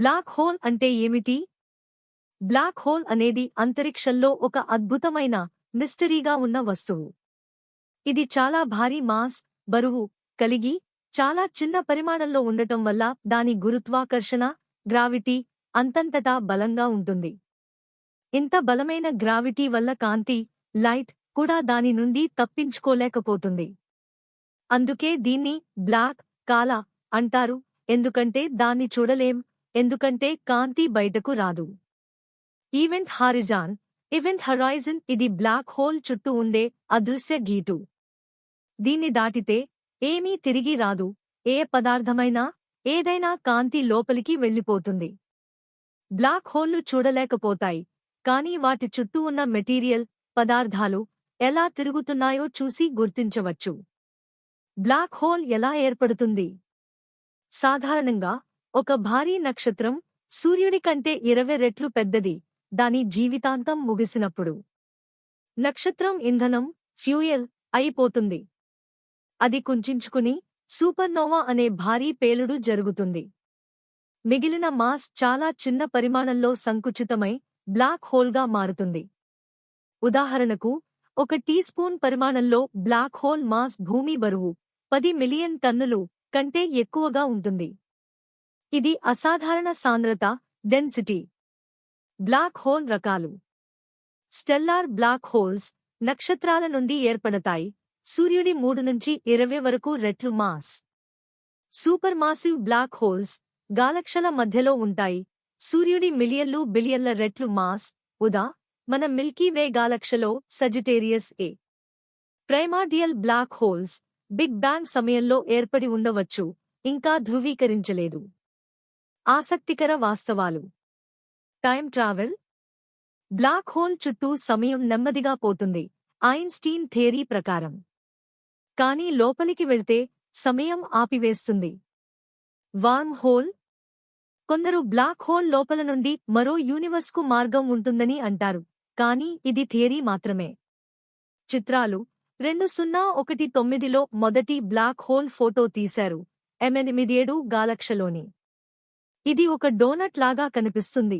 Black hole అంటే ఏమిటి? Black hole అనేది అంతరిక్షంలో ఒక అద్భుతమైన మిస్టరీగా ఉన్న వస్తువు. ఇది చాలా భారీ మాస్ బరువు కలిగి చాలా చిన్న పరిమాణంలో ఉండటం వల్ల దాని గురుత్వాకర్షణ గ్రావిటీ అంతంతటా బలంగా ఉంటుంది. ఇంత బలమైన గ్రావిటీ వల్ల కాంతి లైట్ కూడా దాని నుండి తప్పించుకోలేకపోతుంది. అందుకే దీన్ని బ్లాక్ కాల అంటారు. ఎందుకంటే దాన్ని చూడలేం ఎందుకంటే కాంతి బయటకు రాదు. ఈవెంట్ హారిజాన్ ఈవెంట్ హరాయిజన్ ఇది బ్లాక్ హోల్ చుట్టూ ఉండే అదృశ్య గీటు. దీన్ని దాటితే ఏమీ తిరిగి రాదు ఏ పదార్థమైనా ఏదైనా కాంతి లోపలికి వెళ్ళిపోతుంది. బ్లాక్ హోల్లు చూడలేకపోతాయి కానీ వాటి చుట్టూ ఉన్న మెటీరియల్ పదార్థాలు ఎలా తిరుగుతున్నాయో చూసి గుర్తించవచ్చు. బ్లాక్ హోల్ ఎలా ఏర్పడుతుంది? సాధారణంగా ఒక భారీ నక్షత్రం సూర్యుడి కంటే ఇరవై రెట్లు పెద్దది. దాని జీవితాంతం ముగిసినప్పుడు నక్షత్రం ఇంధనం ఫ్యూయల్ అయిపోతుంది. అది కుంచించుకుని సూపర్నోవా అనే భారీ పేలుడు జరుగుతుంది. మిగిలిన మాస్ చాలా చిన్న పరిమాణంలో సంకుచితమై బ్లాక్ హోల్గా మారుతుంది. ఉదాహరణకు ఒక టీ స్పూన్ పరిమాణంలో బ్లాక్ హోల్ మాస్ భూమి బరువు పది మిలియన్ టన్నులు కంటే ఎక్కువగా ఉంటుంది. ఇది అసాధారణ సాంద్రత డెన్సిటీ బ్లాక్ హోల్ రకాలు. స్టెల్లార్ బ్లాక్ హోల్స్ నక్షత్రాల నుండి ఏర్పడతాయి. సూర్యుడి మూడు నుంచి ఇరవై వరకు రెట్లు mass. Super massive black holes గాలక్షల మధ్యలో ఉంటాయి. సూర్యుడి మిలియన్లు బిలియన్ల రెట్లు మాస్. ఉదా మన Milky Way గాలక్షలో Sagittarius A primordial black holes big bang సమయంలో ఏర్పడి ఉండవచ్చు. ఇంకా ధృవీకరించలేదు. ఆసక్తికర వాస్తవాలు. టైం ట్రావెల్ బ్లాక్ హోల్ చుట్టూ సమయం నెమ్మదిగా పోతుంది. ఐన్స్టీన్ థియరీ ప్రకారం. కానీ లోపలికి వెళ్తే సమయం ఆపివేస్తుంది. వార్మ్ హోల్ కొందరు బ్లాక్ హోల్ లోపల నుండి మరో యూనివర్స్కు మార్గం ఉంటుందని అంటారు. కానీ ఇది థియరీ మాత్రమే. చిత్రాలు. రెండు సున్నా ఒకటి తొమ్మిదిలో మొదటి బ్లాక్ హోల్ ఫోటో తీశారు. ఎమెనిమిదేడు గాలక్షలోని. ఇది ఒక డోనట్ లాగా కనిపిస్తుంది.